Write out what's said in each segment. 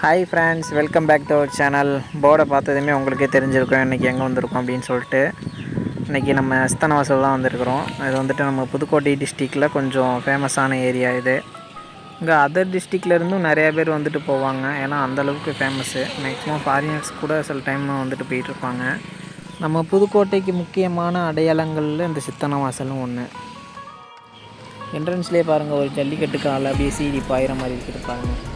Hi friends welcome back to our channel போர்டை பார்த்ததுமே உங்களுக்கே தெரிஞ்சிருக்கும். இன்றைக்கி எங்கே வந்திருக்கோம் அப்படின்னு சொல்லிட்டு. இன்றைக்கி நம்ம அஸ்தனவாசல் தான் வந்திருக்கிறோம். இது வந்துட்டு நம்ம புதுக்கோட்டை டிஸ்ட்ரிக்டில் கொஞ்சம் ஃபேமஸான ஏரியா இது. இங்கே அதர் டிஸ்ட்ரிக்ட்லேருந்தும் நிறையா பேர் வந்துட்டு போவாங்க. ஏன்னா அந்தளவுக்கு ஃபேமஸ்ஸு மேக்ஸிமம் ஃபாரினர்ஸ் கூட சில டைம் வந்துட்டு போயிட்டுருப்பாங்க. நம்ம புதுக்கோட்டைக்கு முக்கியமான அடையாளங்களில் இந்த சித்தனவாசலும் ஒன்று என்ட்ரன்ஸ்லேயே பாருங்கள் ஒரு ஜல்லிக்கட்டு காலை அப்படியே சீடி பாயிற மாதிரி இருக்குது பாருங்கள்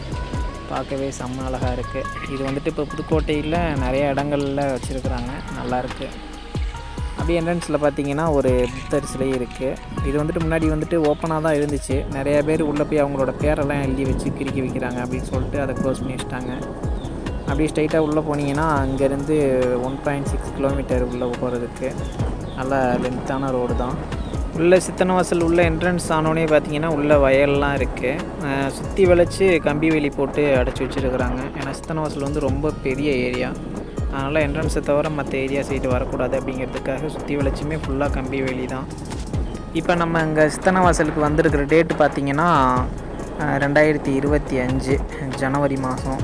பார்க்கவே செம்ம அழகாக இருக்குது இது வந்துட்டு இப்போ புதுக்கோட்டையில் நிறைய இடங்கள்ல வச்சுருக்குறாங்க. நல்லாயிருக்கு அப்படியே என்ட்ரன்ஸில் பார்த்தீங்கன்னா ஒரு புத்தர் சிலை இருக்குது இது வந்துட்டு முன்னாடி வந்துட்டு ஓப்பனாக தான் இருந்துச்சு. நிறைய பேர் உள்ளே போய் அவங்களோட பேரெல்லாம் எழுதி வச்சு கிறுக்கி வைக்கிறாங்க அப்படின்னு சொல்லிட்டு அதை க்ளோஸ் பண்ணி அப்படியே ஸ்ட்ரைட்டாக உள்ளே போனீங்கன்னா அங்கேருந்து ஒன் பாயிண்ட் சிக்ஸ் கிலோமீட்டர் உள்ளே போகிறதுக்கு நல்ல லென்த்தான ரோடு தான். உள்ள சித்தனவாசல் உள்ள என்ட்ரன்ஸ் ஆனோடனே பார்த்தீங்கன்னா உள்ள வயல்லாம் இருக்குது சுற்றி வளைச்சி கம்பி வேலி போட்டு அடைச்சி வச்சுருக்குறாங்க. ஏன்னா சித்தனவாசல் வந்து ரொம்ப பெரிய ஏரியா அதனால் என்ட்ரன்ஸை தவிர மற்ற ஏரியா சைடு வரக்கூடாது அப்படிங்கிறதுக்காக சுற்றி வளைச்சுமே ஃபுல்லாக கம்பி வேலி தான். இப்போ நம்ம இங்கே சித்தனவாசலுக்கு வந்திருக்கிற டேட்டு பார்த்தீங்கன்னா ரெண்டாயிரத்தி இருபத்தி அஞ்சு ஜனவரி மாதம்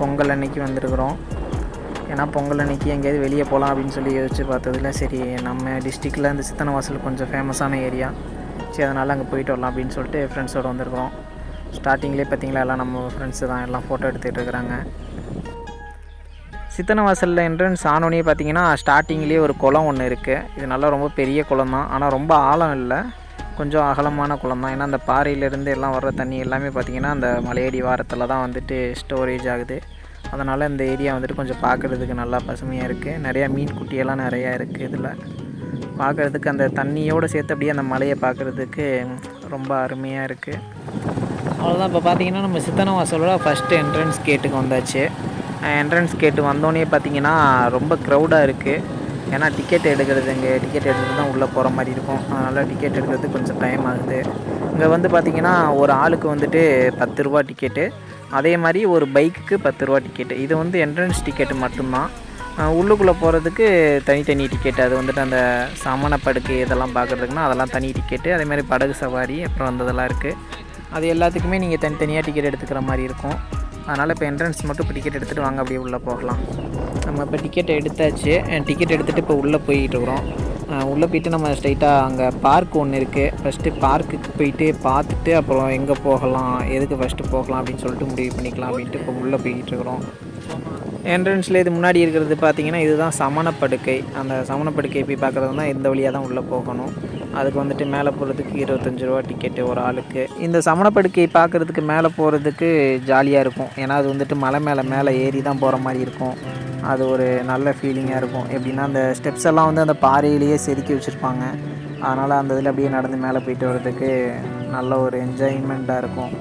பொங்கல் அன்னைக்கு வந்திருக்கிறோம். ஏன்னா பொங்கல் அன்றைக்கி எங்கேயாவது வெளியே போகலாம் அப்படின்னு சொல்லி யோசிச்சு பார்த்ததுல சரி நம்ம டிஸ்ட்ரிக்டில் இந்த சித்தனை வாசல் கொஞ்சம் ஃபேமஸான ஏரியா சரி அதனால் அங்கே போயிட்டு வரலாம் அப்படின்னு சொல்லிட்டு ஃப்ரெண்ட்ஸோடு வந்திருக்கிறோம். ஸ்டார்டிங்லேயே பார்த்தீங்களா எல்லாம் நம்ம ஃப்ரெண்ட்ஸு தான் எல்லாம் ஃபோட்டோ எடுத்துகிட்டு இருக்கிறாங்க. சித்தனை வாசலில் என்ட்ரன்ஸ் ஆனோடனே பார்த்தீங்கன்னா ஸ்டார்டிங்லேயே ஒரு குளம் ஒன்று இருக்குது இது நல்லா ரொம்ப பெரிய குளம் தான். ஆனால் ரொம்ப ஆழம் இல்லை. கொஞ்சம் அகலமான குளம் தான். ஏன்னா அந்த பாறையிலேருந்து எல்லாம் வர்ற தண்ணி எல்லாமே பார்த்திங்கன்னா அந்த மலையடி வாரத்தில் தான் வந்துட்டு ஸ்டோரேஜ் ஆகுது. அதனால் இந்த ஏரியா வந்துட்டு கொஞ்சம் பார்க்குறதுக்கு நல்லா பசுமையாக இருக்குது நிறையா மீன் குட்டியெல்லாம் நிறையா இருக்குது இதில். பார்க்குறதுக்கு அந்த தண்ணியோடு சேர்த்து அப்படியே அந்த மலையை பார்க்குறதுக்கு ரொம்ப அருமையாக இருக்குது அவ்வளோதான் இப்போ பார்த்தீங்கன்னா நம்ம சித்தனவாசலோட ஃபஸ்ட்டு என்ட்ரன்ஸ் கேட்டுக்கு வந்தாச்சு. என்ட்ரன்ஸ் கேட்டு வந்தோடனே பார்த்தீங்கன்னா ரொம்ப க்ரௌடாக இருக்குது ஏன்னா டிக்கெட் எடுக்கிறது இங்கே டிக்கெட் எடுத்துட்டு தான் உள்ளே போகிற மாதிரி இருக்கும். அதனால் டிக்கெட் எடுக்கிறது கொஞ்சம் டைம் ஆகுது. இங்கே வந்து பார்த்திங்கன்னா ஒரு ஆளுக்கு வந்துட்டு பத்து ரூபா டிக்கெட்டு அதே மாதிரி ஒரு பைக்குக்கு பத்து ரூபா டிக்கெட்டு இது வந்து என்ட்ரன்ஸ் டிக்கெட்டு மட்டும்தான். உள்ளுக்குள்ளே போகிறதுக்கு தனித்தனி டிக்கெட் அது வந்துட்டு அந்த சமண படுக்கை இதெல்லாம் பார்க்குறதுக்குனா அதெல்லாம் தனி டிக்கெட்டு அதே மாதிரி படகு சவாரி அப்புறம் வந்ததெல்லாம் இருக்குது அது எல்லாத்துக்குமே நீங்கள் தனித்தனியாக டிக்கெட் எடுத்துக்கிற மாதிரி இருக்கும். அதனால் இப்போ என்ட்ரன்ஸ் மட்டும் இப்போ டிக்கெட் எடுத்துகிட்டு வாங்க அப்படியே உள்ளே போகலாம். நம்ம இப்போ டிக்கெட் எடுத்தாச்சு. டிக்கெட் எடுத்துகிட்டு இப்போ உள்ளே போய்கிட்டு இருக்கிறோம். உள்ளே போயிட்டு நம்ம ஸ்ட்ரைட்டாக அங்கே பார்க் ஒன்று இருக்குது ஃபஸ்ட்டு பார்க்குக்கு போயிட்டு பார்த்துட்டு அப்புறம் எங்கே போகலாம் எதுக்கு ஃபஸ்ட்டு போகலாம் அப்படின்னு சொல்லிட்டு முடிவு பண்ணிக்கலாம் அப்படின்ட்டு இப்போ உள்ளே போய்கிட்டு இருக்கிறோம். என்ட்ரன்ஸில் இது முன்னாடி இருக்கிறது பார்த்தீங்கன்னா இதுதான் சமணப்படுக்கை. அந்த சமணப்படுக்கை போய் பார்க்குறதுனா இந்த வழியாக தான் உள்ளே போகணும். அதுக்கு வந்துட்டு மேலே போகிறதுக்கு இருபத்தஞ்சி ரூபா டிக்கெட்டு ஒரு ஆளுக்கு. இந்த சமணப்படுக்கை பார்க்குறதுக்கு மேலே போகிறதுக்கு ஜாலியாக இருக்கும். ஏன்னா அது வந்துட்டு மலை மேலே மேலே ஏறி தான் போகிற மாதிரி இருக்கும். அது ஒரு நல்ல ஃபீலிங்காக இருக்கும். எப்படின்னா அந்த ஸ்டெப்ஸ் எல்லாம் வந்து அந்த பாறையிலேயே செதுக்கி வச்சுருப்பாங்க. அதனால் அந்த இதில் அப்படியே நடந்து மேலே போயிட்டு வர்றதுக்கு நல்ல ஒரு என்ஜாய்மெண்ட்டாக இருக்கும்.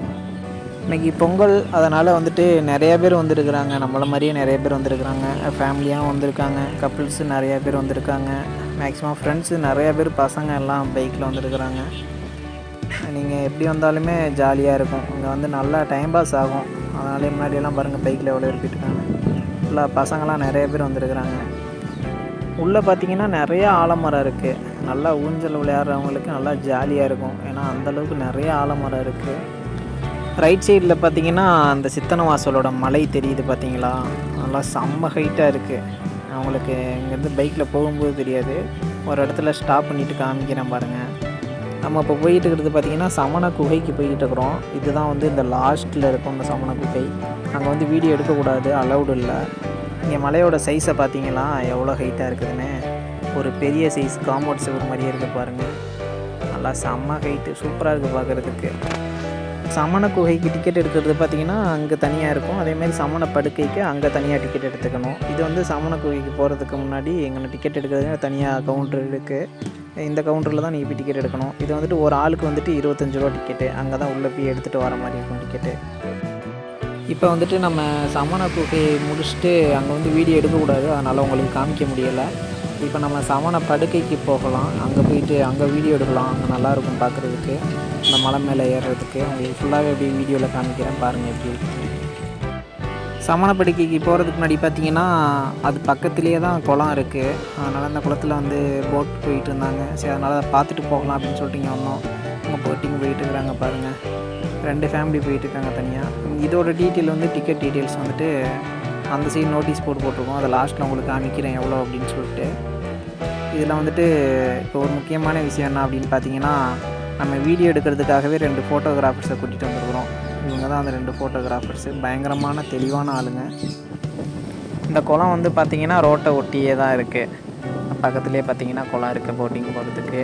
இன்றைக்கி பொங்கல் அதனால் வந்துட்டு நிறைய பேர் வந்திருக்கிறாங்க. நம்மளை மாதிரியே நிறைய பேர் வந்திருக்கிறாங்க. ஃபேமிலியாக வந்திருக்காங்க. கப்புள்ஸு நிறையா பேர் வந்திருக்காங்க. மேக்ஸிமம் ஃப்ரெண்ட்ஸு நிறைய பேர் பசங்க எல்லாம் பைக்கில் வந்துருக்குறாங்க. நீங்கள் எப்படி வந்தாலுமே ஜாலியாக இருக்கும். இங்கே வந்து நல்லா டைம் பாஸ் ஆகும். அதனாலே முன்னாடியெல்லாம் பாருங்கள் பைக்கில் எவ்வளோ பேர் இருக்காங்க. ஃபுல்லாக பசங்களாம் நிறைய பேர் வந்துருக்குறாங்க. உள்ளே பார்த்தீங்கன்னா நிறைய ஆலமரம் இருக்குது நல்லா ஊஞ்சல் விளையாடுறவங்களுக்கு நல்லா ஜாலியாக இருக்கும். ஏன்னா அந்தளவுக்கு நிறைய ஆலமரம் இருக்குது ரைட் சைடில் பார்த்தீங்கன்னா அந்த சித்தனவாசலோட மலை தெரியுது பார்த்தீங்களா நல்லா செம்ம ஹைட்டாக இருக்குது அவங்களுக்கு இங்கேருந்து பைக்கில் போகும்போது தெரியாது. ஒரு இடத்துல ஸ்டாப் பண்ணிவிட்டு காமிக்கிறேன் பாருங்கள் நம்ம இப்போ போயிட்டு இருக்கிறது பார்த்தீங்கன்னா சமண குகைக்கு போய்கிட்டு இருக்கிறோம். இதுதான் வந்து இந்த லாஸ்ட்டில் இருக்கும் இந்த சமண குகை. அங்கே வந்து வீடியோ எடுக்கக்கூடாது அலௌடு இல்லை. இங்கே மலையோட சைஸை பார்த்தீங்களா? எவ்வளோ ஹைட்டாக இருக்குதுன்னு. ஒரு பெரிய சைஸ் காம்பவுண்ட் சுவர் மாதிரியே இருக்குது பாருங்கள் நல்லா செம்ம ஹைட்டு சூப்பராக இருக்குது பார்க்குறதுக்கு. சமண குகைக்கு டிக்கெட் எடுக்கிறது பார்த்தீங்கன்னா அங்கே தனியாக இருக்கும். அதேமாதிரி சமண படுக்கைக்கு அங்கே தனியாக டிக்கெட் எடுத்துக்கணும். இது வந்து சமண குகைக்கு போகிறதுக்கு முன்னாடி எங்கே டிக்கெட் எடுக்கிறதுக்கு தனியாக கவுண்டர் இருக்குது இந்த கவுண்டரில் தான் நீங்கள் போய் டிக்கெட் எடுக்கணும். இது வந்துட்டு ஒரு ஆளுக்கு வந்துட்டு இருபத்தஞ்சு ரூபா டிக்கெட்டு அங்கே தான் உள்ளே போய் எடுத்துகிட்டு வர மாதிரி இருக்கும் டிக்கெட்டு இப்போ வந்துட்டு நம்ம சமண குகையை முடிச்சுட்டு அங்கே வந்து வீடியோ எடுக்கக்கூடாது. அதனால் உங்களுக்கு காமிக்க முடியலை. இப்போ நம்ம சமண படுக்கைக்கு போகலாம். அங்கே போயிட்டு அங்கே வீடியோ எடுக்கலாம். அங்கே நல்லாயிருக்கும் பார்க்குறதுக்கு அந்த மலை மேலே ஏறுறதுக்கு. உங்களுக்கு ஃபுல்லாகவே எப்படி வீடியோவில் காமிக்கிறேன். பாருங்கள் எப்படி இருக்குன்னு. சமணப்படுக்கைக்கு போகிறதுக்கு முன்னாடி பார்த்தீங்கன்னா அது பக்கத்துலேயே தான் குளம் இருக்குது அதனால் அந்த குளத்தில் வந்து போட் போயிட்டு இருந்தாங்க. சரி அதனால் அதை பார்த்துட்டு போகலாம் அப்படின்னு சொல்லிட்டு இங்கே வந்தோம். அங்கே போட்டிங் போயிட்டு இருக்கிறாங்க பாருங்கள் ரெண்டு ஃபேமிலி போயிட்டு இருக்காங்க தனியாக இதோட டீட்டெயில் வந்து டிக்கெட் டீட்டெயில்ஸ் வந்துட்டு அந்த சைடு நோட்டீஸ் போட்டு போட்டிருக்கோம். அதை லாஸ்ட்டில் உங்களுக்கு காமிக்கிறேன் எவ்வளோ அப்படின்னு சொல்லிட்டு. இதில் வந்துட்டு இப்போ ஒரு முக்கியமான விஷயம் என்ன அப்படின்னு பார்த்தீங்கன்னா நம்ம வீடியோ எடுக்கிறதுக்காகவே ரெண்டு ஃபோட்டோகிராஃபர்ஸை கூட்டிகிட்டு வந்துருக்குறோம். இவங்க தான் அந்த ரெண்டு ஃபோட்டோகிராஃபர்ஸு பயங்கரமான தெளிவான ஆளுங்க. இந்த குளம் வந்து பார்த்தீங்கன்னா ரோட்டை ஒட்டியே தான் இருக்குது பக்கத்துலேயே பார்த்தீங்கன்னா குளம் இருக்குது போட்டிங் போகிறதுக்கு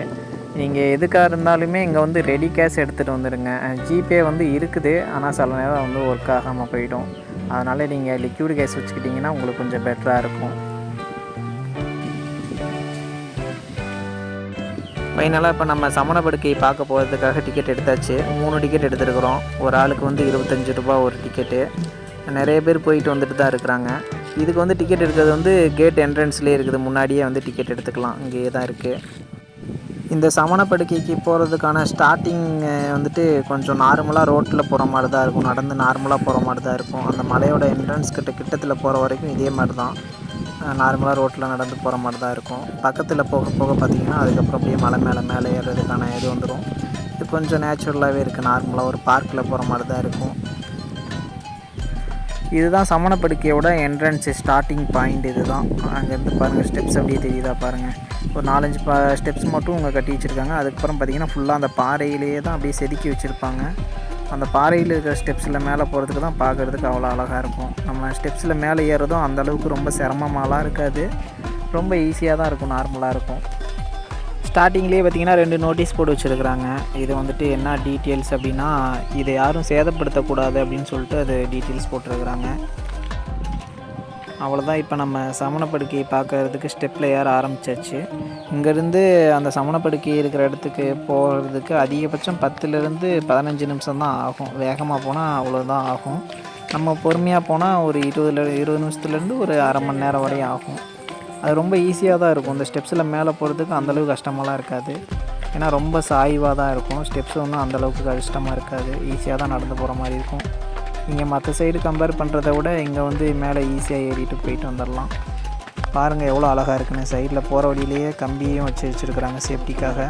நீங்கள் எதுக்காக இருந்தாலுமே இங்கே வந்து ரெடி கேஷ் எடுத்துகிட்டு வந்துடுங்க ஜிபே வந்து இருக்குது ஆனால் சில நேரம் வந்து ஒர்க் ஆகாமல் போயிடும். அதனால் நீங்கள் லிக்யூட் கேஸ் வச்சுக்கிட்டிங்கன்னா உங்களுக்கு கொஞ்சம் பெட்டராக இருக்கும். ஃபைனலாக இப்போ நம்ம சமணப்படுக்கையை பார்க்க போகிறதுக்காக டிக்கெட் எடுத்தாச்சு. மூணு டிக்கெட் எடுத்துருக்குறோம். ஒரு ஆளுக்கு வந்து இருபத்தஞ்சி ரூபா ஒரு டிக்கெட்டு நிறைய பேர் போயிட்டு வந்துட்டு தான் இருக்கிறாங்க. இதுக்கு வந்து டிக்கெட் எடுக்கிறது வந்து கேட் என்ட்ரன்ஸ்லேயே இருக்குது. முன்னாடியே வந்து டிக்கெட் எடுத்துக்கலாம். இங்கேயே தான் இருக்குது இந்த சமணப்படுக்கைக்கு போகிறதுக்கான ஸ்டார்டிங் வந்துட்டு கொஞ்சம் நார்மலாக ரோட்டில் போகிற மாதிரி தான் இருக்கும். நடந்து நார்மலாக போகிற மாதிரி தான் இருக்கும். அந்த மலையோட என்ட்ரன்ஸ் கிட்ட கிட்டத்தில் போகிற வரைக்கும் இதே மாதிரி தான் நார்மலாக ரோட்டில் நடந்து போகிற மாதிரி தான் இருக்கும். பக்கத்தில் போக போக பார்த்திங்கன்னா அதுக்கப்புறம் அப்படியே மலை மேலே மேலே ஏறுறதுக்கான இது வந்துடும் இது கொஞ்சம் நேச்சுரலாகவே இருக்குது நார்மலாக ஒரு பார்க்கில் போகிற மாதிரி தான் இருக்கும். இதுதான் சமணப்படுக்கையோட என்ட்ரன்ஸ் ஸ்டார்டிங் பாயிண்ட் இதுதான். அங்கேருந்து பாருங்கள் ஸ்டெப்ஸ் அப்படியே தெரியுதா பாருங்கள் ஒரு நாலஞ்சு பா ஸ்டெப்ஸ் மட்டும் இங்கே கட்டி வச்சுருக்காங்க. அதுக்கப்புறம் பார்த்திங்கன்னா ஃபுல்லாக அந்த பாறையிலேயே தான் அப்படியே செதுக்கி வச்சுருப்பாங்க. அந்த பாறையில் இருக்கிற ஸ்டெப்ஸில் மேலே போகிறதுக்கு தான் பார்க்குறதுக்கு அவ்வளோ அழகாக இருக்கும். நம்ம ஸ்டெப்ஸில் மேலே ஏறுறதும் அந்தளவுக்கு ரொம்ப சிரமமாலாம் இருக்காது. ரொம்ப ஈஸியாக தான் இருக்கும் நார்மலாக இருக்கும். ஸ்டார்டிங்லேயே பார்த்தீங்கன்னா ரெண்டு நோட்டீஸ் போட்டு வச்சுருக்குறாங்க. இது வந்துட்டு என்ன டீட்டெயில்ஸ் அப்படின்னா இதை யாரும் சேதப்படுத்தக்கூடாது அப்படின்னு சொல்லிட்டு அது டீட்டெயில்ஸ் போட்டிருக்கிறாங்க. அவ்வளோதான் இப்போ நம்ம சமணப்படுக்கையை பார்க்கறதுக்கு ஸ்டெப்பில் ஏற ஆரம்பிச்சாச்சு. இங்கேருந்து அந்த சமணப்படுக்கை இருக்கிற இடத்துக்கு போகிறதுக்கு அதிகபட்சம் பத்துலேருந்து பதினஞ்சு நிமிஷம் தான் ஆகும். வேகமாக போனால் அவ்வளோதான் ஆகும். நம்ம பொறுமையாக போனால் ஒரு இருபதுல இருபது நிமிஷத்துலேருந்து ஒரு அரை மணி நேரம் வரையும் ஆகும். அது ரொம்ப ஈஸியாக தான் இருக்கும். இந்த ஸ்டெப்ஸில் மேலே போகிறதுக்கு அந்தளவுக்கு கஷ்டமாலாம் இருக்காது. ஏன்னா ரொம்ப சாய்வாக தான் இருக்கும். ஸ்டெப்ஸ் ஒன்றும் அந்தளவுக்கு கஷ்டமாக இருக்காது. ஈஸியாக தான் நடந்து போகிற மாதிரி இருக்கும். இங்கே மற்ற சைடு கம்பேர் பண்ணுறத விட இங்கே வந்து மேலே ஈஸியாக ஏறிட்டு போயிட்டு வந்துடலாம் பாருங்கள் எவ்வளோ அழகாக இருக்குன்னு. சைடில் போகிற வழியிலேயே கம்பியும் வச்சு வச்சுருக்குறாங்க சேஃப்டிக்காக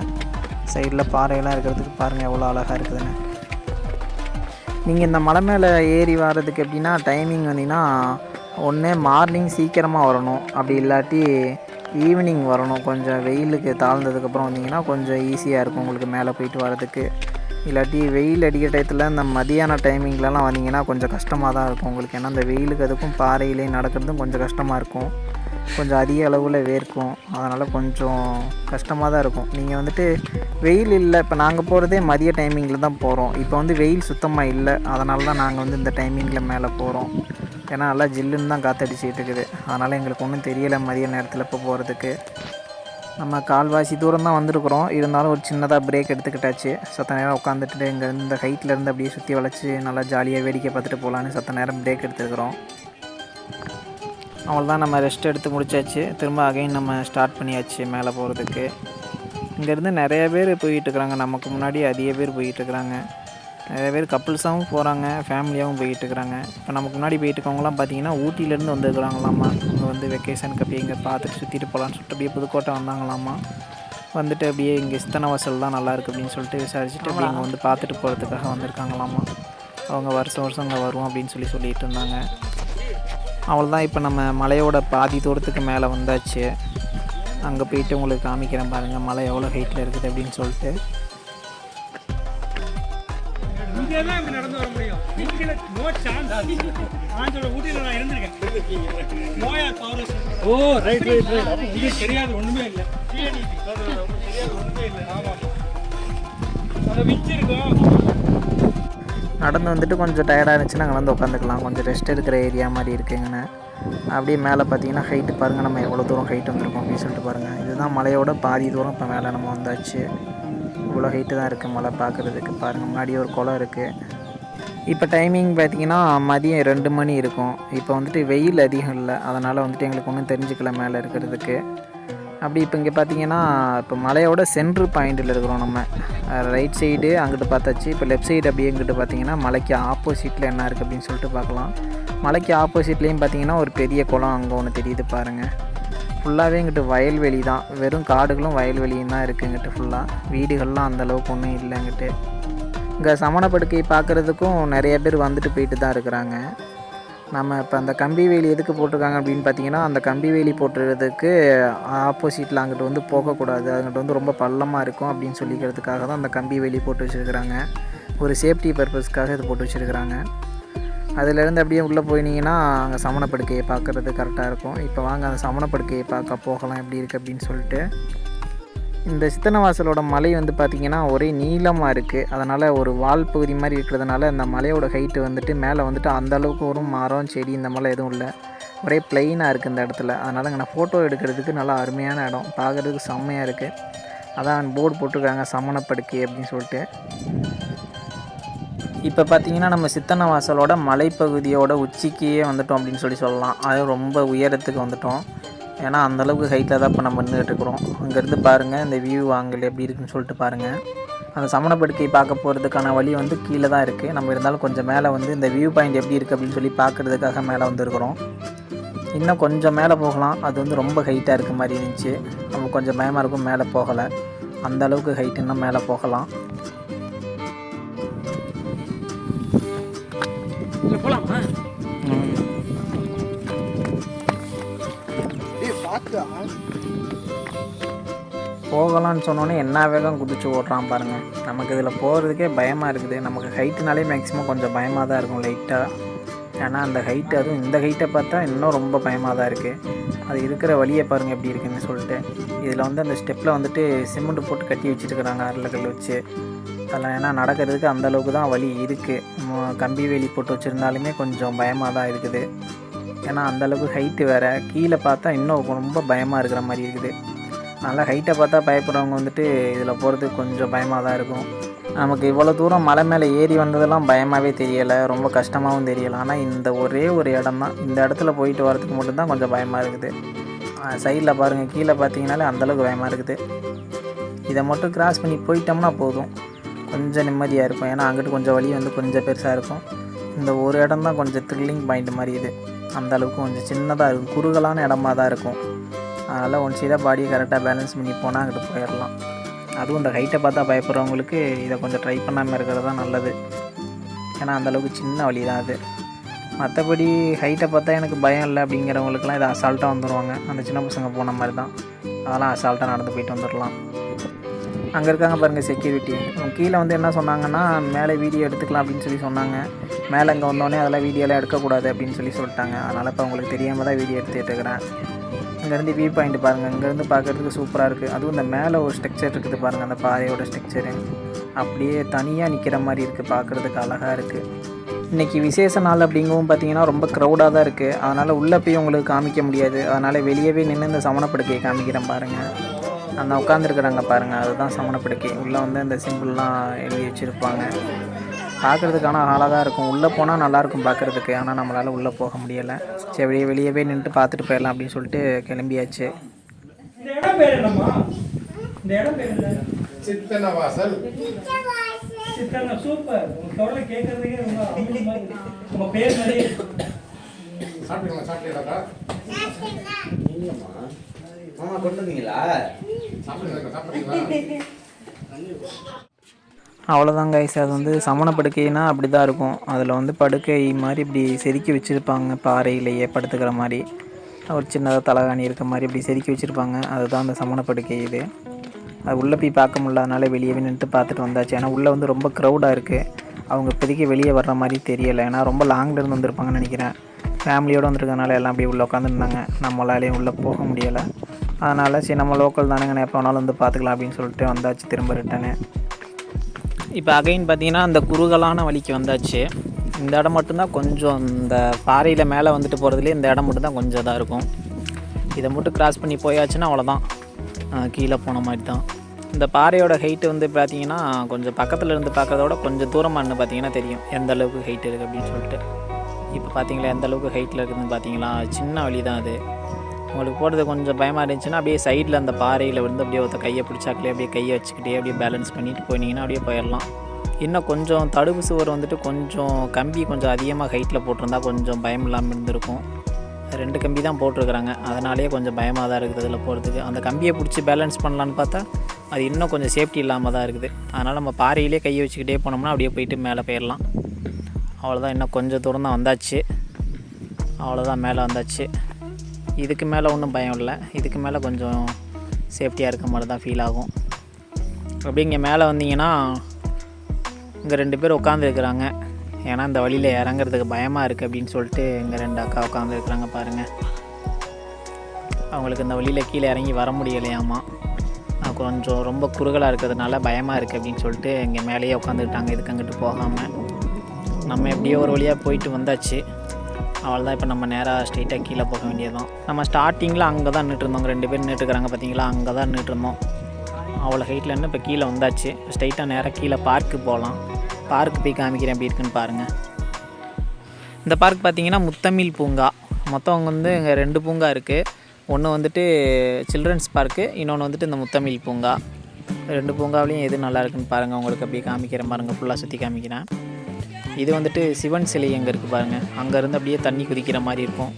சைடில் பாறையெல்லாம் இருக்கிறதுக்கு பாருங்கள் எவ்வளோ அழகாக இருக்குதுன்னு. நீங்கள் இந்த மலை மேலே ஏறி வர்றதுக்கு எப்படின்னா டைமிங் வந்தீங்கன்னா ஒன்று மார்னிங் சீக்கிரமாக வரணும். அப்படி இல்லாட்டி ஈவினிங் வரணும். கொஞ்சம் வெயிலுக்கு தாழ்ந்ததுக்கப்புறம் வந்தீங்கன்னா கொஞ்சம் ஈஸியாக இருக்கும் உங்களுக்கு மேலே போயிட்டு வரதுக்கு இல்லாட்டி வெயில் அடிக்கிற டயத்தில் இந்த மதியான டைமிங்லலாம் வந்தீங்கன்னா கொஞ்சம் கஷ்டமாக தான் இருக்கும் உங்களுக்கு. ஏன்னா அந்த வெயிலுக்கு அதுக்கும் பாறையிலே நடக்கிறதும் கொஞ்சம் கஷ்டமாக இருக்கும். கொஞ்சம் அதிக அளவில் வேர்க்கும். அதனால் கொஞ்சம் கஷ்டமாக தான் இருக்கும். நீங்கள் வந்துட்டு வெயில் இல்லை இப்போ நாங்கள் போகிறதே மதிய டைமிங்கில் தான் போகிறோம் இப்போ வந்து வெயில் சுத்தமாக இல்லை அதனால தான் நாங்கள் வந்து இந்த டைமிங்கில் மேலே போகிறோம் ஏன்னா நல்லா ஜில்லுன்னு தான் காற்றடிச்சிட்டு இருக்குது. அதனால் எங்களுக்கு ஒன்றும் தெரியலை மதிய நேரத்தில் இப்போ போகிறதுக்கு நம்ம கால்வாசி தூரம் தான் வந்திருக்குறோம். இருந்தாலும் ஒரு சின்னதாக பிரேக் எடுத்துக்கிட்டாச்சு. சத்த நேரம் உட்காந்துட்டு இங்கே இந்த ஹைட்லேருந்து அப்படியே சுற்றி வளைச்சி நல்லா ஜாலியாக வேடிக்கை பார்த்துட்டு போகலான்னு சத்த நேரம் பிரேக் எடுத்துருக்குறோம். அவ்வளோதான் நம்ம ரெஸ்ட் எடுத்து முடிச்சாச்சு. திரும்ப அகைன் நம்ம ஸ்டார்ட் பண்ணியாச்சு மேலே போகிறதுக்கு இங்கேருந்து நிறைய பேர் போயிட்டுருக்குறாங்க நமக்கு முன்னாடி அதிக பேர் போயிட்டுருக்குறாங்க நிறைய பேர் கப்புள்ஸாகவும் போகிறாங்க ஃபேமிலியாகவும் போயிட்டு இருக்கிறாங்க. இப்போ நமக்கு முன்னாடி போயிட்டு இருக்கவங்களாம் பார்த்தீங்கன்னா ஊட்டியிலேருந்து வந்துருக்குறாங்களாம்மா. இங்கே வந்து வெக்கேஷனுக்கு அப்படியே இங்கே பார்த்துட்டு சுற்றிட்டு போகலான்னு சொல்லிட்டு அப்படியே புதுக்கோட்டை வந்தாங்களாமா வந்துட்டு அப்படியே இங்கே சித்தனை வசல் தான் நல்லாயிருக்கு அப்படின்னு சொல்லிட்டு விசாரிச்சுட்டு அப்படியே இங்கே வந்து பார்த்துட்டு போகிறதுக்காக வந்திருக்காங்களாமா அவங்க வருஷம் வருஷம் அங்கே வருவோம் அப்படின்னு சொல்லி சொல்லிட்டு இருந்தாங்க. அவ்வளோதான் இப்போ நம்ம மலையோட பாதி தூரத்துக்கு மேலே வந்தாச்சு. அங்கே போயிட்டு உங்களுக்கு காமிக்கிறேன் பாருங்கள் மலை எவ்வளோ ஹைட்டில் இருக்குது அப்படின்னு சொல்லிட்டு. இங்கெல்லாம் இப்படி நடந்து வர முடியும். இங்கே நோ சான்ஸ் நான் சொல்ல ஊட்டியில் நான் இருந்திருக்கேன். நோயா power oh right right right உங்களுக்கு தெரியாது ஒண்ணுமே இல்லை தெரியாது ஒண்ணுமே இல்லை. ஆமாம் அதை விச்சு இருக்கும் நடந்து வந்துட்டு கொஞ்சம் டயர்டாக இருந்துச்சுன்னா அங்கே வந்து உட்காந்துக்கலாம். கொஞ்சம் ரெஸ்ட் எடுக்கிற ஏரியா மாதிரி இருக்குங்கண்ணே. அப்படியே மேலே பார்த்தீங்கன்னா ஹைட்டு பாருங்கள் நம்ம எவ்வளோ தூரம் ஹைட் வந்திருக்கோம் அப்படின்னு சொல்லிட்டு பாருங்கள் இதுதான் மலையோட பாதி தூரம் இப்போ மேலே நம்ம வந்தாச்சு. இவ்வளோ ஹைட்டு தான் இருக்குது மலை பார்க்குறதுக்கு. பாருங்கள் முன்னாடி ஒரு குளம் இருக்குது இப்போ டைமிங் பார்த்தீங்கன்னா மதியம் ரெண்டு மணி இருக்கும். இப்போ வந்துட்டு வெயில் அதிகம் இல்லை. அதனால் வந்துட்டு எங்களுக்கு ஒன்றும் தெரிஞ்சுக்கல மேலே இருக்கிறதுக்கு. அப்படி இப்போ இங்கே பார்த்தீங்கன்னா இப்போ மலையோட சென்ட்ரு பாயிண்டில் இருக்கிறோம் நம்ம. ரைட் சைடு அங்கிட்டு பார்த்தாச்சு. இப்போ லெஃப்ட் சைடு அப்படியே இங்கிட்டு பார்த்தீங்கன்னா மலைக்கு ஆப்போசிட்டில் என்ன இருக்குது அப்படின்னு சொல்லிட்டு பார்க்கலாம். மலைக்கு ஆப்போசிட்லேயும் பார்த்தீங்கன்னா ஒரு பெரிய குளம் அங்கே ஒன்று தெரியுது பாருங்கள் ஃபுல்லாகவே இங்கிட்டு வயல்வெளி தான். வெறும் காடுகளும் வயல்வெளியும் தான் இருக்குது இங்கிட்டு ஃபுல்லாக வீடுகள்லாம் அந்தளவுக்கு ஒன்றும் இல்லை இங்கிட்டு. இங்கே சமணப்படுக்கை பார்க்குறதுக்கும் நிறைய பேர் வந்துட்டு போயிட்டு தான் இருக்கிறாங்க. நம்ம இப்போ அந்த கம்பி வேலி எதுக்கு போட்டிருக்காங்க அப்படின்னு பார்த்தீங்கன்னா அந்த கம்பி வேலி போட்டுறதுக்கு ஆப்போசிட்டில் அங்கிட்ட வந்து போகக்கூடாது. அங்கிட்ட வந்து ரொம்ப பள்ளமாக இருக்கும் அப்படின்னு சொல்லிக்கிறதுக்காக தான் அந்த கம்பி வேலி போட்டு வச்சுருக்கிறாங்க. ஒரு சேஃப்டி பர்பஸ்க்காக இது போட்டு வச்சுருக்கிறாங்க. அதிலேருந்து அப்படியே உள்ளே போயினீங்கன்னா அங்கே சமணப்படுக்கையை பார்க்குறது கரெக்டாக இருக்கும். இப்போ வாங்க அந்த சமணப்படுக்கையை பார்க்க போகலாம் எப்படி இருக்குது அப்படின்னு சொல்லிட்டு. இந்த சித்தனவாசலோட மலை வந்து பார்த்திங்கன்னா ஒரே நீளமாக இருக்குது அதனால் ஒரு வால் பகுதி மாதிரி இருக்கிறதுனால இந்த மலையோட ஹைட்டு வந்துட்டு மேலே வந்துட்டு அந்த அளவுக்கு ஒரு மரம் செடி இந்த மலை எதுவும் இல்லை. ஒரே பிளெயினாக இருக்குது இந்த இடத்துல. அதனால் இங்கே ஃபோட்டோ எடுக்கிறதுக்கு நல்லா அருமையான இடம். பார்க்குறதுக்கு செம்மையாக இருக்குது அதான் போர்டு போட்டிருக்காங்க சமணப்படுக்கை அப்படின்னு சொல்லிட்டு. இப்போ பார்த்தீங்கன்னா நம்ம சித்தன்னவாசலோட மலைப்பகுதியோட உச்சிக்கே வந்துட்டோம் அப்படின்னு சொல்லி சொல்லலாம். அது ரொம்ப உயரத்துக்கு வந்துட்டோம். ஏன்னா அந்தளவுக்கு ஹைட்டில் தான் இப்போ நம்ம நின்றுட்டு இருக்கிறோம். அங்கேருந்து பாருங்கள் இந்த வியூ ஆங்கிள் எப்படி இருக்குன்னு சொல்லிட்டு பாருங்கள் அந்த சமணப்படுக்கை பார்க்க போகிறதுக்கான வழி வந்து கீழே தான் இருக்குது நம்ம இருந்தாலும் கொஞ்சம் மேலே வந்து இந்த வியூ பாயிண்ட் எப்படி இருக்குது அப்படின்னு சொல்லி பார்க்குறதுக்காக மேலே வந்துருக்குறோம். இன்னும் கொஞ்சம் மேலே போகலாம். அது வந்து ரொம்ப ஹைட்டாக இருக்க மாதிரி இருந்துச்சு. நம்ம கொஞ்சம் பயமாக இருக்கும் மேலே போகலை. அந்த அளவுக்கு மேலே போகலாம். இல்லை போகலாமா போகலான்னு சொன்னோன்னே என்ன வேகம் குதிச்சு ஓட்டுறான் பாருங்கள் நமக்கு இதில் போகிறதுக்கே பயமாக இருக்குது. நமக்கு ஹைட்டுனாலே மேக்ஸிமம் கொஞ்சம் பயமாக தான் இருக்கும் லைட்டாக ஏன்னா அந்த ஹைட்டு அதுவும் இந்த ஹைட்டை பார்த்தா இன்னும் ரொம்ப பயமாக தான் இருக்குது அது இருக்கிற வழியை பாருங்கள் எப்படி இருக்குன்னு சொல்லிட்டு. இதில் வந்து அந்த ஸ்டெப்பில் வந்துட்டு சிமெண்ட் போட்டு கட்டி வச்சுருக்குறாங்க அரளக்கல் வச்சு. அதில் ஏன்னா நடக்கிறதுக்கு அந்தளவுக்கு தான் வழி இருக்குது கம்பி வேலி போட்டு வச்சுருந்தாலுமே கொஞ்சம் பயமாக தான் இருக்குது. ஏன்னா அந்தளவுக்கு ஹைட்டு வேறு. கீழே பார்த்தா இன்னும் ரொம்ப பயமாக இருக்கிற மாதிரி இருக்குது. அதனால் ஹைட்டை பார்த்தா பயப்படுறவங்க வந்துட்டு இதில் போகிறதுக்கு கொஞ்சம் பயமாக தான் இருக்கும். நமக்கு இவ்வளோ தூரம் மலை மேலே ஏறி வந்ததெல்லாம் பயமாகவே தெரியலை. ரொம்ப கஷ்டமாகவும் தெரியலை. ஆனால் இந்த ஒரே ஒரு இடம் தான். இந்த இடத்துல போயிட்டு வரதுக்கு மட்டும்தான் கொஞ்சம் பயமாக இருக்குது. சைடில் பாருங்கள் கீழே பார்த்தீங்கனாலே அந்தளவுக்கு பயமாக இருக்குது. இதை மட்டும் கிராஸ் பண்ணி போயிட்டோம்னா போதும். கொஞ்சம் நிம்மதியாக இருக்கும். ஏன்னா அங்கிட்டு கொஞ்சம் வழி வந்து கொஞ்சம் பெருசாக இருக்கும். இந்த ஒரு இடம் தான் கொஞ்சம் த்ரில்லிங் பாயிண்ட் மாதிரி இது. அந்த அளவுக்கு கொஞ்சம் சின்னதாக இருக்கும். குறுகலான இடமா தான் இருக்கும். அதனால் ஒன் சைடாக பாடியை கரெக்டாக பேலன்ஸ் பண்ணி போனால் அங்கிட்டு போயிடலாம் அதுவும் இந்த ஹைட்டை பார்த்தா பயப்படுறவங்களுக்கு இதை கொஞ்சம் ட்ரை பண்ணாமல் இருக்கிறது தான் நல்லது. ஏன்னா அந்தளவுக்கு சின்ன வழி தான் அது. மற்றபடி ஹைட்டை பார்த்தா எனக்கு பயம் இல்லை அப்படிங்கிறவங்களுக்குலாம் இதை அசால்ட்டாக வந்துடுவாங்க அந்த சின்ன பசங்க போன மாதிரி தான். அதெல்லாம் அசால்ட்டாக நடந்து போயிட்டு வந்துடலாம் அங்கே இருக்காங்க பாருங்கள் செக்யூரிட்டி கீழே வந்து என்ன சொன்னாங்கன்னா மேலே வீடியோ எடுத்துக்கலாம் அப்படின்னு சொல்லி சொன்னாங்க. மேலே இங்கே வந்தோடனே அதெல்லாம் வீடியோலாம் எடுக்கக்கூடாது அப்படின்னு சொல்லி சொல்லிட்டாங்க. அதனால் இப்போ உங்களுக்கு தெரியாமல் தான் வீடியோ எடுத்துகிட்டு இருக்கிறேன். இங்கேருந்து வியூ பாயிண்ட் பாருங்கள் இங்கேருந்து பார்க்குறதுக்கு சூப்பராக இருக்குது அதுவும் இந்த மேலே ஒரு ஸ்ட்ரக்சர் இருக்குது பாருங்கள் அந்த பாறையோட ஸ்ட்ரக்சரு அப்படியே தனியாக நிற்கிற மாதிரி இருக்குது பார்க்குறதுக்கு அழகாக இருக்குது இன்றைக்கி விசேஷ நாள் அப்படிங்கவும் பார்த்தீங்கன்னா ரொம்ப க்ரௌடாக தான் இருக்குது அதனால் உள்ளே போய் உங்களுக்கு காமிக்க முடியாது. அதனால் வெளியவே நின்று இந்த சமணப்படுக்கையை காமிக்கிறேன் பாருங்கள் அந்த உட்காந்துருக்குறாங்க பாருங்கள் அதுதான் சமணப்படுக்கை. உள்ளே வந்து இந்த சிம்பிள்லாம் எழுதி வச்சுருப்பாங்க. பார்க்குறதுக்கான ஆளாக தான் இருக்கும். உள்ளே போனால் நல்லாயிருக்கும் பார்க்குறதுக்கு. ஆனால் நம்மளால் உள்ளே போக முடியலை. சரி வெளியே வெளியவே நின்றுட்டு பார்த்துட்டு போயிடலாம் அப்படின்னு சொல்லிட்டு கிளம்பியாச்சு. இந்த இடம் பேர் என்னம்மா? இந்த இடம் பேர் என்ன? சித்தனவாசல். சித்தண்ணா சூப்பர். உங்க குரலை கேட்கறதுக்கே ரொம்ப அமிர்தமா இருக்கு. உங்க பேர் நிறைய சாப்பிட்டீங்களா? சாப்பிட்டீங்களா? மாமா கொண்டு வந்தீங்களா? அவ்வளோதான் கைஸ் அது வந்து சமண படுக்கைனா அப்படி தான் இருக்கும். அதில் வந்து படுக்கை மாதிரி இப்படி செதுக்கி வச்சுருப்பாங்க. பாறையிலேயே படுத்துக்கிற மாதிரி. ஒரு சின்னதாக தலகாணி இருக்க மாதிரி இப்படி செதுக்கி வச்சுருப்பாங்க. அதுதான் அந்த சமண படுக்கை இது. அது உள்ளே போய் பார்க்க முடியாதனால வெளியவே நின்று பார்த்துட்டு வந்தாச்சு. ஏன்னா உள்ளே வந்து ரொம்ப க்ரௌடாக இருக்குது அவங்க இப்போதைக்கு வெளியே வர்ற மாதிரி தெரியலை. ஏன்னா ரொம்ப லாங்கில் இருந்து வந்திருப்பாங்கன்னு நினைக்கிறேன். ஃபேமிலியோடு வந்திருக்கனால எல்லாம் அப்படியே உள்ளே உட்காந்துருந்தாங்க நம்மளாலேயும் உள்ளே போக முடியலை. அதனால் சரி நம்ம லோக்கல் தானேங்க எப்போ வேணாலும் வந்து பார்த்துக்கலாம் அப்படின்னு சொல்லிட்டு வந்தாச்சு திரும்ப ரிட்டனு இப்போ அகைன் பார்த்தீங்கன்னா அந்த குறுகலான வழிக்கு வந்தாச்சு. இந்த இடம் மட்டும்தான் கொஞ்சம் இந்த பாறையில் மேலே வந்துட்டு போகிறதுலேயே இந்த இடம் மட்டும்தான் கொஞ்சம் இதாக இருக்கும். இதை மட்டும் கிராஸ் பண்ணி போயாச்சுன்னா அவ்வளோதான் கீழே போன மாதிரி தான் இந்த பாறையோட ஹைட்டு வந்து பார்த்தீங்கன்னா கொஞ்சம் பக்கத்தில் இருந்து பார்க்குறதோட கொஞ்சம் தூரமாக இருந்து பார்த்தீங்கன்னா தெரியும். எந்த அளவுக்கு ஹைட் இருக்குது அப்படின்னு சொல்லிட்டு. இப்போ பார்த்தீங்களா எந்த அளவுக்கு ஹைட்டில் இருக்குதுன்னு பார்த்தீங்களா? சின்ன வழி தான் அது. உங்களுக்கு போகிறது கொஞ்சம் பயமாக இருந்துச்சுன்னா அப்படியே சைடில் அந்த பாறையில் வந்து அப்படியே ஒருத்த கையை பிடிச்சாக்கலே அப்படியே கையை வச்சுக்கிட்டே அப்படியே பேலன்ஸ் பண்ணிட்டு போனீங்கன்னா அப்படியே போயிடலாம். இன்னும் கொஞ்சம் தடுப்பு சுவர் வந்துட்டு கொஞ்சம் கம்பி கொஞ்சம் அதிகமாக ஹைட்டில் போட்டிருந்தா கொஞ்சம் பயம் இல்லாமல் இருந்திருக்கும். ரெண்டு கம்பி தான் போட்டிருக்கிறாங்க. அதனாலேயே கொஞ்சம் பயமாக தான் இருக்குது அதில் போகிறதுக்கு அந்த கம்பியை பிடிச்சி பேலன்ஸ் பண்ணலான்னு பார்த்தா அது இன்னும் கொஞ்சம் சேஃப்டி இல்லாமல் தான் இருக்குது. அதனால் நம்ம பாறையிலே கையை வச்சுக்கிட்டே போனோம்னா அப்படியே போயிட்டு மேலே போயிடலாம். அவ்வளோதான் இன்னும் கொஞ்சம் தூரம் தான் வந்தாச்சு. அவ்வளோதான் மேலே வந்தாச்சு. இதுக்கு மேலே ஒன்றும் பயம் இல்லை. இதுக்கு மேலே கொஞ்சம் சேஃப்டியாக இருக்க மாதிரி தான் ஃபீல் ஆகும். அப்படி இங்கே மேலே வந்தீங்கன்னா இங்கே ரெண்டு பேர் உட்காந்துருக்குறாங்க ஏன்னா இந்த வழியில் இறங்குறதுக்கு பயமாக இருக்குது அப்படின்னு சொல்லிட்டு இங்கே ரெண்டு அக்கா உட்காந்துருக்குறாங்க பாருங்கள் அவங்களுக்கு இந்த வழியில் கீழே இறங்கி வர முடியலையாமா? நான் கொஞ்சம் ரொம்ப குறுகலாக இருக்கிறதுனால பயமாக இருக்குது அப்படின்னு சொல்லிட்டு இங்கே மேலேயே உட்காந்துக்கிட்டாங்க இதுக்கு அங்கிட்டு போகாமல் நம்ம எப்படியோ ஒரு வழியாக போயிட்டு வந்தாச்சு. அவ்வளோதான் இப்போ நம்ம நேராக ஸ்ட்ரெயிட்டாக கீழே போக வேண்டியதுதான். நம்ம ஸ்டார்டிங்கில் அங்கே தான் நின்றுருந்தோங்க ரெண்டு பேர் நின்றுக்கிறாங்க பார்த்தீங்களா அங்கே தான் நின்றுருந்தோம் அவ்வளோ ஹைட்டில் இப்போ கீழே வந்தாச்சு. ஸ்ட்ரைட்டாக நேராக கீழே பார்க்கு போகலாம் பார்க் போய் காமிக்கிறேன் எப்படி இருக்குன்னு பாருங்கள் இந்த பார்க் பார்த்தீங்கன்னா முத்தமிழ் பூங்கா. மொத்தம் வந்து இங்கே ரெண்டு பூங்கா இருக்குது ஒன்று வந்துட்டு சில்ட்ரன்ஸ் பார்க்கு இன்னொன்று வந்துட்டு இந்த முத்தமிழ் பூங்கா. ரெண்டு பூங்காவிலையும் எது நல்லா இருக்குன்னு பாருங்கள் உங்களுக்கு அப்படியே காமிக்கிறேன் பாருங்கள் ஃபுல்லாக சுற்றி காமிக்கிறேன். இது வந்துட்டு சிவன் சிலை எங்கே இருக்குது பாருங்கள் அங்கேருந்து அப்படியே தண்ணி குதிக்கிற மாதிரி இருக்கும்.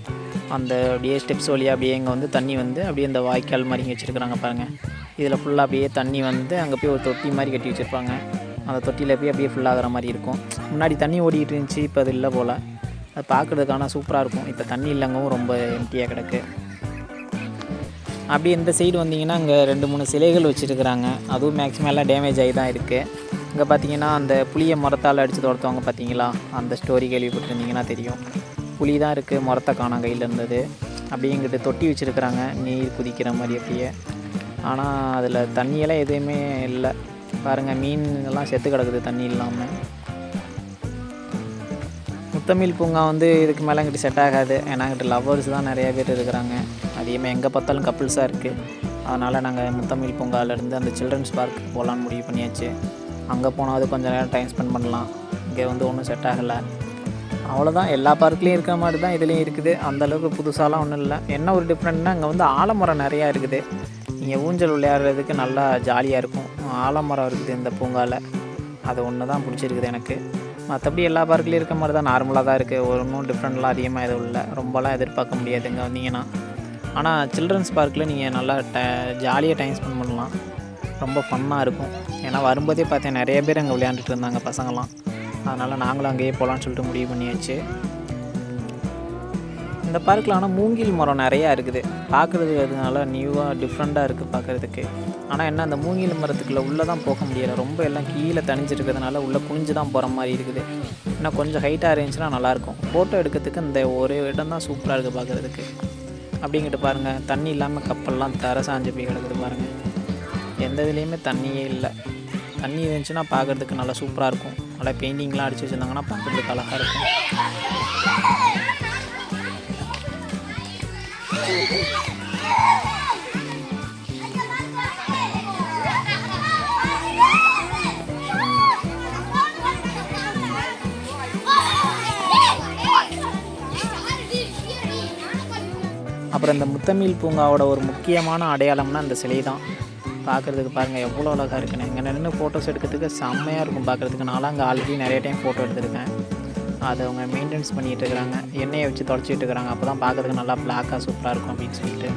அந்த அப்படியே ஸ்டெப்ஸ் வழியாக அப்படியே இங்கே வந்து தண்ணி வந்து அப்படியே இந்த வாய்க்கால் மாதிரி இங்கே வச்சுருக்குறாங்க பாருங்கள் இதில் ஃபுல்லாக அப்படியே தண்ணி வந்து அங்கே போய் ஒரு தொட்டி மாதிரி கட்டி வச்சுருப்பாங்க. அந்த தொட்டியில் போய் அப்படியே ஃபுல்லாகிற மாதிரி இருக்கும். முன்னாடி தண்ணி ஓடிட்டு இருந்துச்சு இப்போ அது இல்லை போல். அது பார்க்குறதுக்கான சூப்பராக இருக்கும். இப்போ தண்ணி இல்லைங்கவும் ரொம்ப எம்டியாக கிடக்கு. அப்படியே இந்த சைடு வந்தீங்கன்னா அங்கே ரெண்டு மூணு சிலைகள் வச்சுருக்குறாங்க. அதுவும் மேக்ஸிமம் எல்லாம் டேமேஜ் ஆகி தான் இருக்குது இங்கே பார்த்தீங்கன்னா அந்த புளியை மரத்தால் அடித்து துரத்துவாங்க பார்த்தீங்களா அந்த ஸ்டோரி கேள்விப்பட்டிருந்தீங்கன்னா தெரியும். புளி தான் இருக்குது மரத்தை காணாம் கையில் இருந்தது. அப்படியே இங்கிட்டு தொட்டி வச்சுருக்குறாங்க நீர் குதிக்கிற மாதிரி அப்படியே. ஆனால் அதில் தண்ணியெல்லாம் எதுவுமே இல்லை. பாருங்கள் மீன் எல்லாம் செத்து கிடக்குது தண்ணி இல்லாமல் முத்தமிழ் பூங்கா வந்து இதுக்கு மேலே இங்கிட்டு செட் ஆகாது. ஏன்னா எங்கிட்ட லவ்வர்ஸ் தான் நிறைய பேர் இருக்கிறாங்க. அதிகமாக எங்கே பார்த்தாலும் கப்புள்ஸாக இருக்குது அதனால் நாங்கள் முத்தமிழ் பூங்காவிலேருந்து அந்த சில்ட்ரன்ஸ் பார்க்கு போகலான்னு முடிவு பண்ணியாச்சு. அங்கே போனாவது கொஞ்சம் நேரம் டைம் ஸ்பெண்ட் பண்ணலாம். இங்கே வந்து ஒன்றும் செட் ஆகலை. அவ்வளோதான் எல்லா பார்க்லேயும் இருக்கிற மாதிரி தான் இதுலேயும் இருக்குது. அந்தளவுக்கு புதுசாலாம் ஒன்றும் இல்லை. என்ன ஒரு டிஃப்ரெண்ட்னா இங்கே வந்து ஆலமரம் நிறையா இருக்குது. நீங்கள் ஊஞ்சல் விளையாடுறதுக்கு நல்லா ஜாலியாக இருக்கும். ஆலமரம் இருக்குது இந்த பூங்காவில் அது ஒன்று தான் பிடிச்சிருக்குது எனக்கு. மற்றபடி எல்லா பார்க்லேயும் இருக்க மாதிரி தான் நார்மலாக தான் இருக்குது ஒன்றும் டிஃப்ரெண்ட்லாம் அதிகமாக எதுவும் இல்லை. ரொம்பலாம் எதிர்பார்க்க முடியாது இங்கே வந்தீங்கன்னா ஆனால் சில்ட்ரன்ஸ் பார்க்கில் நீங்கள் நல்லா ட ஜாலியாக டைம் ஸ்பெண்ட் பண்ணலாம். ரொம்ப ஃபன்னாக இருக்கும். ஏன்னா வரும்போதே பார்த்தேன் நிறைய பேர் அங்கே விளையாண்டுட்டு இருந்தாங்க பசங்களாம் அதனால் நாங்களும் அங்கேயே போகலான்னு சொல்லிட்டு முடிவு பண்ணியாச்சு. இந்த பார்க்கில் ஆனால் மூங்கில் மரம் நிறையா இருக்குது. பார்க்குறதுக்கு அதனால நியூவாக டிஃப்ரெண்ட்டாக இருக்குது பார்க்குறதுக்கு. ஆனால் என்ன அந்த மூங்கில் மரத்துக்குள்ளே உள்ளே தான் போக முடியலை. ரொம்ப எல்லாம் கீழே தனிஞ்சிருக்கிறதுனால உள்ளே குனிஞ்சு தான் போகிற மாதிரி இருக்குது. இன்னும் கொஞ்சம் ஹைட்டாக இருந்துச்சுன்னா நல்லாயிருக்கும். ஃபோட்டோ எடுக்கிறதுக்கு இந்த ஒரு இடம் தான் சூப்பராக இருக்குது பார்க்குறதுக்கு. அப்படிங்கிட்டு பாருங்கள் தண்ணி இல்லாமல் கப்பல்லாம் தர சாஞ்சு போய் கிடக்குது பாருங்கள் எந்த இதுலேயுமே தண்ணியே இல்லை. தண்ணி இருந்துச்சுன்னா பார்க்குறதுக்கு நல்லா சூப்பராக இருக்கும். நல்லா பெயிண்டிங்லாம் அடித்து வச்சுருந்தாங்கன்னா பார்க்குறதுக்கு அழகாக இருக்கும். அப்புறம் இந்த முத்தமிழ் பூங்காவோட ஒரு முக்கியமான அடையாளம்னா அந்த சிலை தான் பார்க்குறதுக்கு பாருங்கள் எவ்வளோ அழகாக இருக்குன்னு. இங்கே நின்று ஃபோட்டோஸ் எடுக்கிறதுக்கு செம்மையாக இருக்கும் பார்க்குறதுக்கு. நான்லாம் அங்கே ஆல்ரெடி நிறைய டைம் ஃபோட்டோ எடுத்திருக்கேன். அதை அவங்க மெயின்டைன்ஸ் பண்ணிகிட்டு இருக்கிறாங்க எண்ணெயை வச்சு தொடச்சிட்டு இருக்கிறாங்க அப்போ தான் பார்க்குறதுக்கு நல்லா பிளாக்காக சூப்பராக இருக்கும் அப்படின்னு சொல்லிட்டு.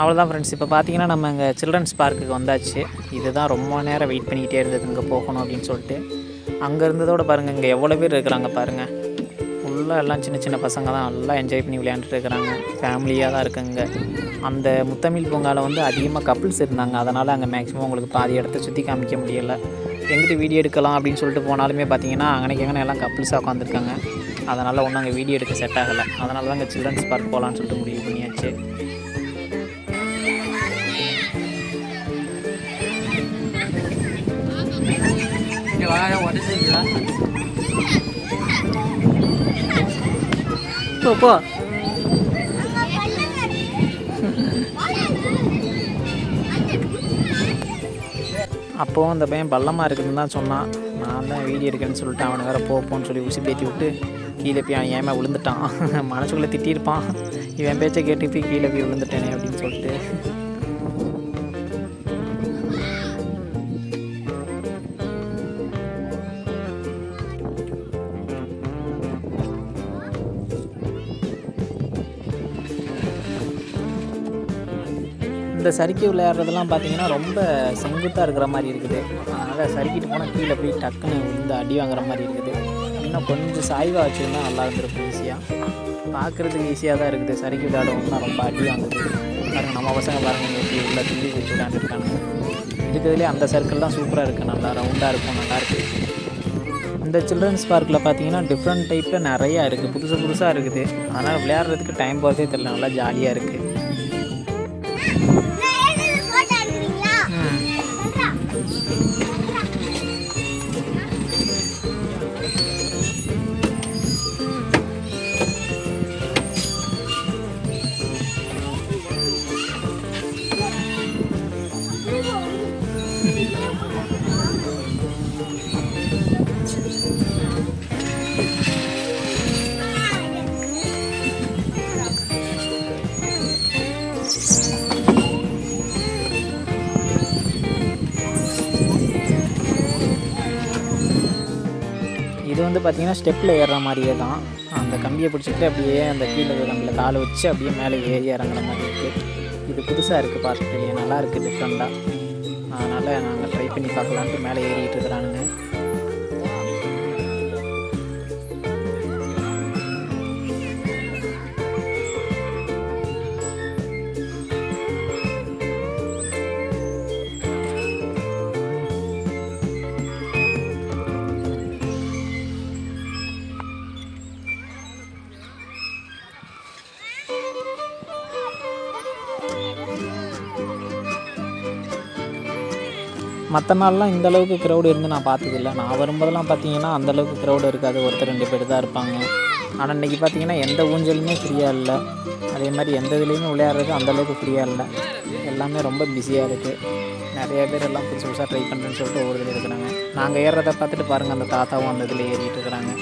அவ்வளோதான் ஃப்ரெண்ட்ஸ் இப்போ பார்த்தீங்கன்னா நம்ம இங்கே சில்ட்ரன்ஸ் பார்க்குக்கு வந்தாச்சு. இதுதான் ரொம்ப நேரம் வெயிட் பண்ணிக்கிட்டே இருந்தது. இங்கே போகணும் அப்படின்னு சொல்லிட்டு. அங்கே இருந்ததோட பாருங்கள் இங்கே எவ்வளோ பேர் இருக்கிறாங்க பாருங்கள் ஃபுல்லாக எல்லாம் சின்ன சின்ன பசங்க தான். நல்லா என்ஜாய் பண்ணி விளையாண்டுட்டு இருக்கிறாங்க. ஃபேமிலியாக தான் இருக்குங்க. அந்த முத்தமிழ் பூங்காவில் வந்து அதிகமாக கப்புள்ஸ் இருந்தாங்க. அதனால் அங்கே மேக்ஸிமம் உங்களுக்கு பாதி இடத்த சுற்றி காமிக்க முடியலை. எங்கிட்ட வீடியோ எடுக்கலாம் அப்படின்னு சொல்லிட்டு போனாலுமே பார்த்தீங்கன்னா அங்கனைக்கு எங்கே எல்லாம் கப்புள்ஸாக உட்காந்துருக்காங்க அதனால் ஒன்றும் அங்கே வீடியோ எடுக்க செட் ஆகலை. அதனால தான் அங்கே சில்ட்ரன்ஸ் பார்க் போகலான்னு சொல்லிட்டு முடிவு பண்ணியாச்சு. போ போ. அப்போவும் அந்த பையன் பள்ளமாக இருக்குதுன்னு தான் சொன்னான். நான் தான் வீடியோ இருக்கேன்னு சொல்லிட்டு அவனை வேறு போப்போன்னு சொல்லி உசி பேத்தி விட்டு கீழே போய் அவன் ஏமா விழுந்துட்டான்? மனசுக்குள்ளே திட்டியிருப்பான். இவன் பேச்சை கேட்டு போய் கீழே போய் விழுந்துட்டேனே அப்படின்னு சொல்லிட்டு. இந்த சறுக்கி விளையாடுறதெல்லாம் பார்த்தீங்கன்னா ரொம்ப செங்குத்தாக இருக்கிற மாதிரி இருக்குது. அதனால் சறுக்கிட்டு போனால் கீழே போய் டக்குன்னு விழுந்து அடி வாங்குற மாதிரி இருக்குது. இன்னும் கொஞ்சம் சாய்வாக வச்சுருந்தா நல்லா இருந்திருக்கும் ஈஸியாக பார்க்குறதுக்கு ஈஸியாக தான் இருக்குது. சறுக்கி விளையாடணும்னா ரொம்ப அடி வாங்குது. பாருங்கள் நம்ம பசங்க பாருங்கள் எப்படி உள்ள துள்ளி வச்சு விளையாண்டுருக்காங்க. இருக்கிறதுலே அந்த சர்க்கிள் தான் சூப்பராக இருக்குது நல்லா ரவுண்டாக இருக்கும் நல்லா இருக்குது இந்த சில்ட்ரன்ஸ் பார்க்கில் பார்த்தீங்கன்னா டிஃப்ரெண்ட் டைப்பில் நிறையா இருக்குது புதுசு புதுசாக இருக்குது. ஆனால் விளையாடுறதுக்கு டைம் போகிறதே தெரியல. நல்லா ஜாலியாக இருக்குது வந்து பார்த்தீங்கன்னா ஸ்டெப்பில் ஏறுற மாதிரியே தான். அந்த கம்பியை பிடிச்சிட்டு அப்படியே அந்த கீழே கம்பியில் காலை வச்சு அப்படியே மேலே ஏறி இறங்குற மாதிரி இருக்குது இது புதுசாக இருக்குது பார்க்கலையே நல்லா இருக்குது டிஃப்ரெண்ட்டாக அதனால் நாங்கள் ட்ரை பண்ணி பார்க்கலான்ட்டு மேலே ஏறிட்டு இருக்கிறானுங்க. மற்ற நாள்லாம் இந்த அளவுக்கு க்ரௌடு இருந்து நான் பார்த்ததில்ல. நான் வரும்போதெல்லாம் பார்த்தீங்கன்னா அந்தளவுக்கு க்ரௌடு இருக்காது. ஒருத்தர் ரெண்டு பேர் தான் இருப்பாங்க. ஆனால் இன்றைக்கி பார்த்தீங்கன்னா எந்த ஊஞ்சலுமே ஃப்ரீயாக இல்லை. அதே மாதிரி எந்த இதுலேயுமே விளையாடுறது அந்தளவுக்கு ஃப்ரீயாக இல்லை. எல்லாமே ரொம்ப பிஸியாக இருக்குது நிறைய பேர் எல்லாம் புதுசு புதுசாக ட்ரை பண்ணுறேன்னு சொல்லிட்டு ஒவ்வொரு இதில் இருக்கிறாங்க. நாங்கள் ஏறுறத பார்த்துட்டு பாருங்கள் அந்த தாத்தாவும் அந்த இதில் ஏறிட்டு இருக்கிறாங்க.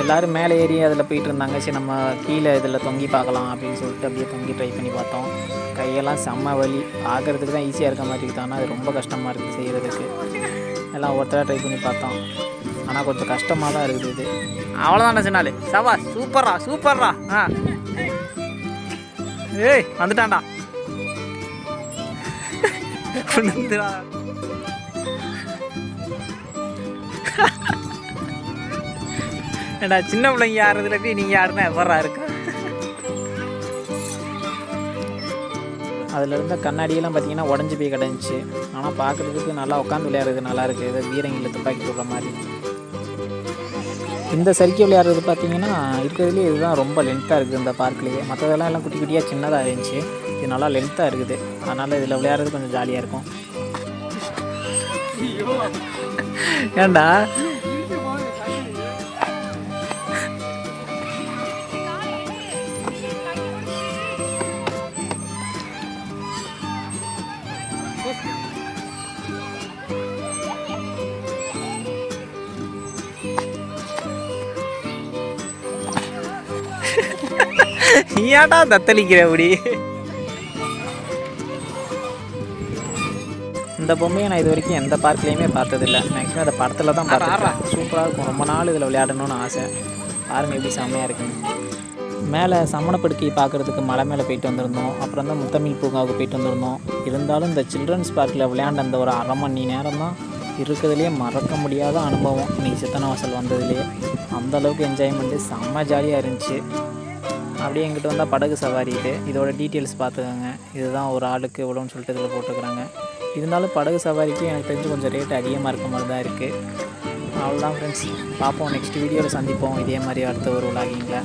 எல்லோரும் மேலே ஏறி அதில் போயிட்டு இருந்தாங்க சரி நம்ம கீழே இதில் தொங்கி பார்க்கலாம் அப்படின்னு சொல்லிட்டு அப்படியே தொங்கி ட்ரை பண்ணி பார்த்தோம். கையெல்லாம் செம்ம வலி. ஆகிறதுக்கு தான் ஈஸியாக இருக்க மாதிரி இருக்குது. ஆனால் அது ரொம்ப கஷ்டமாக இருக்குது செய்கிறதுக்கு எல்லாம் ஒருத்தராக ட்ரை பண்ணி பார்த்தோம். ஆனால் கொஞ்சம் கஷ்டமாக தான் இருக்குது இது. அவ்வளோதான்டா சின்னாலே சவா சூப்பர்ரா சூப்பர்ரா. ஆ. ஏய் வந்துட்டான்டா. வந்துடா. ஏண்டா சின்ன பிள்ளைங்க யாருதுல போய் நீங்கள் யாருன்னா எவரா இருக்கா? அதில் இருந்த கண்ணாடியெல்லாம் பார்த்தீங்கன்னா உடஞ்சி போய் கிடந்துச்சு. ஆனால் பார்க்குறதுக்கு நல்லா உட்காந்து விளையாடுறது நல்லா இருக்குது ஏதோ வீரங்களில் துப்பாக்கி சொல்கிற மாதிரி. இந்த சறுக்கி விளையாடுறது பார்த்தீங்கன்னா இருக்கிறதுலே இதுதான் ரொம்ப லென்த்தாக இருக்குது இந்த பார்க்லேயே மற்றதெல்லாம் எல்லாம் குட்டி குட்டியாக சின்னதாக இருந்துச்சு. இது நல்லா லென்த்தாக இருக்குது. அதனால் இதில் விளையாடுறது கொஞ்சம் ஜாலியாக இருக்கும். ஏண்டா? ஏன்டா தத்தளிக்கிற அப்படி இந்த பொம்மையை நான் இது வரைக்கும் எந்த பார்க்லேயுமே பார்த்ததில்ல. மேக்ஸிமம் அந்த படத்தில் தான் பார்த்துருக்கேன். சூப்பராக இருக்கும். ரொம்ப நாள் இதில் விளையாடணும்னு ஆசை. பாருங்க எப்படி செம்மையாக இருக்குன்னு. மேலே சம்மணப்படுக்கை பார்க்குறதுக்கு மலை மேலே போயிட்டு வந்திருந்தோம். அப்புறம் தான் முத்தமிழ் பூங்காவுக்கு போயிட்டு வந்திருந்தோம். இருந்தாலும் இந்த சில்ட்ரன்ஸ் பார்க்கில் விளையாண்ட அந்த ஒரு அரை மணி நேரம் தான் இருக்கிறதுலே மறக்க முடியாத அனுபவம். இன்றைக்கி சித்தனை வாசல் வந்ததுலேயே. அந்த அளவுக்கு என்ஜாய்மெண்ட்டு செம்ம ஜாலியாக இருந்துச்சு. அப்படியே எங்கிட்ட வந்தால் படகு சவாரி இது. இதோட டீட்டெயில்ஸ் பார்த்துக்கோங்க இதுதான் ஒரு ஆளுக்கு இவ்வளோன்னு சொல்லிட்டு இதில் போட்டுக்கிறாங்க. இருந்தாலும் படகு சவாரிக்கு எனக்கு தெரிஞ்சு கொஞ்சம் ரேட் அதிகமாக இருக்க மாதிரி தான் இருக்குது அவ்வளோதான் ஃப்ரெண்ட்ஸ் பார்ப்போம் நெக்ஸ்ட் வீடியோவில் சந்திப்போம். இதே மாதிரி அடுத்த ஒரு விலாகிங்கில்